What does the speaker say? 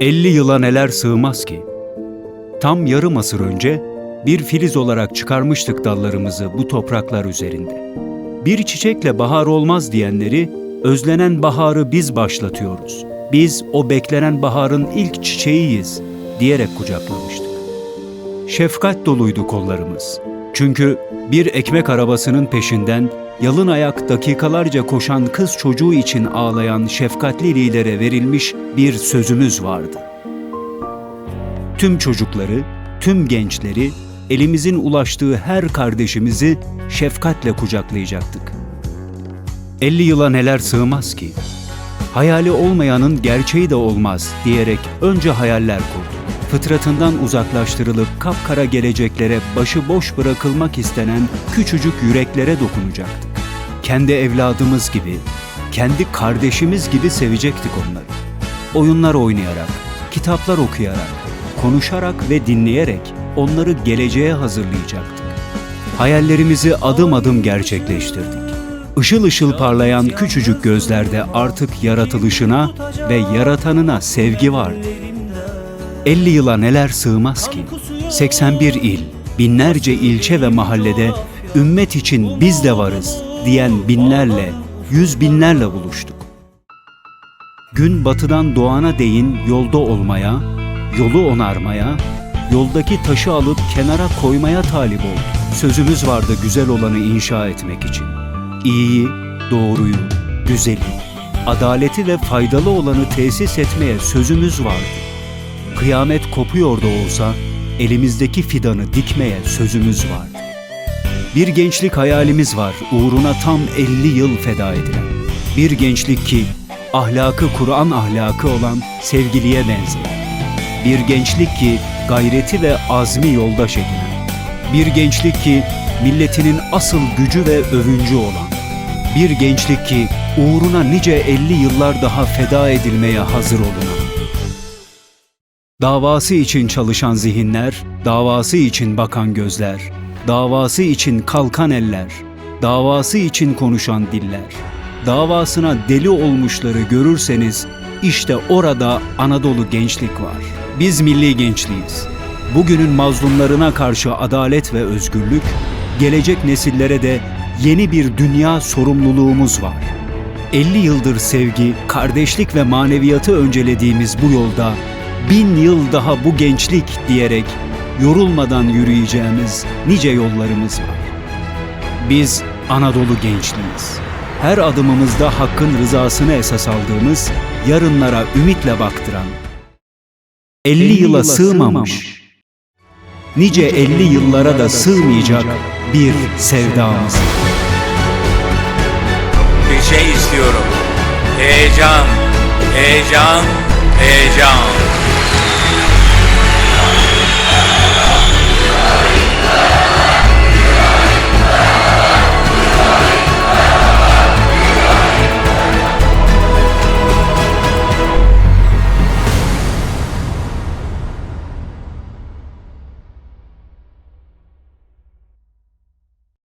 50 yıla neler sığmaz ki? Tam yarım asır önce bir filiz olarak çıkarmıştık dallarımızı bu topraklar üzerinde. Bir çiçekle bahar olmaz diyenleri özlenen baharı biz başlatıyoruz. Biz o beklenen baharın ilk çiçeğiyiz diyerek kucaklamıştık. Şefkat doluydu kollarımız. Çünkü bir ekmek arabasının peşinden yalın ayak dakikalarca koşan kız çocuğu için ağlayan şefkatli lidere verilmiş bir sözümüz vardı. Tüm çocukları, tüm gençleri, elimizin ulaştığı her kardeşimizi şefkatle kucaklayacaktık. 50 yıla neler sığmaz ki? Hayali olmayanın gerçeği de olmaz diyerek önce hayaller kurdu. Fıtratından uzaklaştırılıp kapkara geleceklere başıboş bırakılmak istenen küçücük yüreklere dokunacaktık. Kendi evladımız gibi, kendi kardeşimiz gibi sevecektik onları. Oyunlar oynayarak, kitaplar okuyarak, konuşarak ve dinleyerek onları geleceğe hazırlayacaktık. Hayallerimizi adım adım gerçekleştirdik. Işıl ışıl parlayan küçücük gözlerde artık yaratılışına ve yaratanına sevgi vardı. 50 yıla neler sığmaz ki? 81 il, binlerce ilçe ve mahallede ümmet için biz de varız diyen binlerle, yüz binlerle buluştuk. Gün batıdan doğana değin yolda olmaya, yolu onarmaya, yoldaki taşı alıp kenara koymaya talip olduk. Sözümüz vardı güzel olanı inşa etmek için. İyiyi, doğruyu, güzeli, adaleti ve faydalı olanı tesis etmeye sözümüz vardı. Kıyamet kopuyor da olsa elimizdeki fidanı dikmeye sözümüz vardı. Bir gençlik hayalimiz var uğruna tam 50 yıl feda edilen. Bir gençlik ki ahlakı Kur'an ahlakı olan sevgiliye benzeyen. Bir gençlik ki gayreti ve azmi yoldaş edinen. Bir gençlik ki milletinin asıl gücü ve övüncü olan. Bir gençlik ki uğruna nice 50 yıllar daha feda edilmeye hazır olunan. Davası için çalışan zihinler, davası için bakan gözler, davası için kalkan eller, davası için konuşan diller. Davasına deli olmuşları görürseniz işte orada Anadolu gençlik var. Biz milli gençliğiz. Bugünün mazlumlarına karşı adalet ve özgürlük, gelecek nesillere de yeni bir dünya sorumluluğumuz var. 50 yıldır sevgi, kardeşlik ve maneviyatı öncelediğimiz bu yolda bin yıl daha bu gençlik diyerek yorulmadan yürüyeceğimiz nice yollarımız var. Biz Anadolu gençliğiz. Her adımımızda hakkın rızasını esas aldığımız, yarınlara ümitle baktıran, 50 yıla sığmamış, nice 50 yıllara da sığmayacak bir sevdamız. Bir şey istiyorum. Heyecan, heyecan, heyecan.